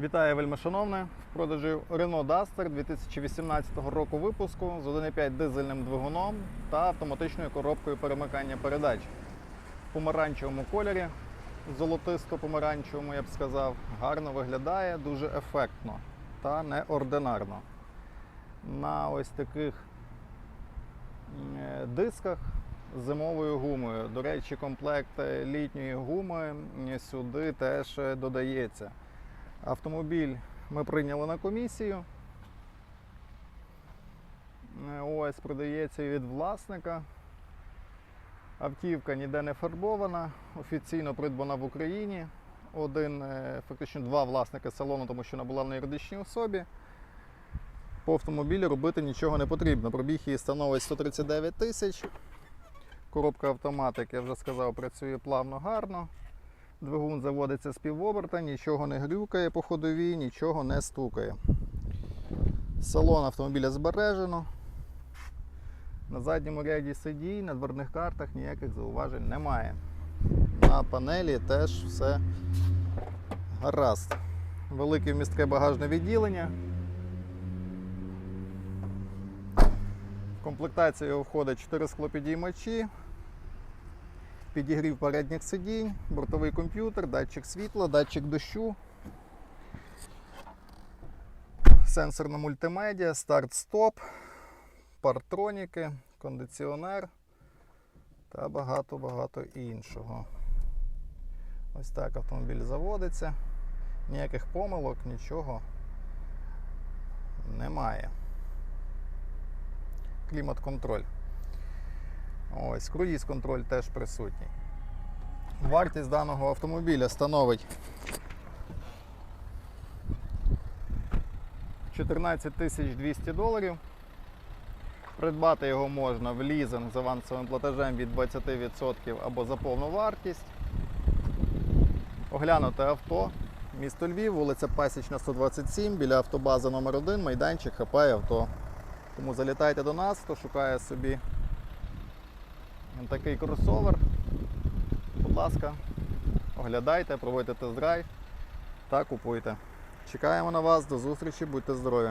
Вітаю вельмишановне. В продажі Renault Duster 2018 року випуску з 1,5 дизельним двигуном та автоматичною коробкою перемикання передач. В помаранчевому кольорі, золотисто-помаранчевому, я б сказав, гарно виглядає, дуже ефектно та неординарно. На ось таких е, дисках з зимовою гумою. До речі, комплект літньої гуми сюди теж е, додається. Автомобіль ми прийняли на комісію. Е, Ось продається від власника. Автівка ніде не фарбована, офіційно придбана в Україні. Один, е, фактично два власники салону, тому що вона була на юридичній особі. По автомобілі робити нічого не потрібно. Пробіг її становить 139 тисяч. Коробка автомат, як я вже сказав, працює плавно гарно. Двигун заводиться з півоберта, нічого не грюкає по ходовій, нічого не стукає. Салон автомобіля збережено. На задньому ряді сидінь, на дверних картах ніяких зауважень немає. На панелі теж все гаразд. Велике вмістке багажне відділення. В комплектацію входить 4 склопідіймачі, підігрів передніх сидінь, бортовий комп'ютер, датчик світла, датчик дощу, сенсорна мультимедіа, старт-стоп, партроніки, кондиціонер та багато-багато іншого. Ось так автомобіль заводиться. Ніяких помилок, нічого немає. Клімат-контроль. Ось, круїз-контроль теж присутній. Вартість даного автомобіля становить 14 200 доларів. Придбати його можна в лізинг з авансовим платежем від 20% або за повну вартість. Оглянути авто. Місто Львів, вулиця Пасічна, 127, біля автобази номер 1 майданчик хапає авто. Тому залітайте до нас, хто шукає собі такий кросовер. Будь ласка, оглядайте, проводьте тест-драйв та купуйте. Чекаємо на вас, до зустрічі, будьте здорові!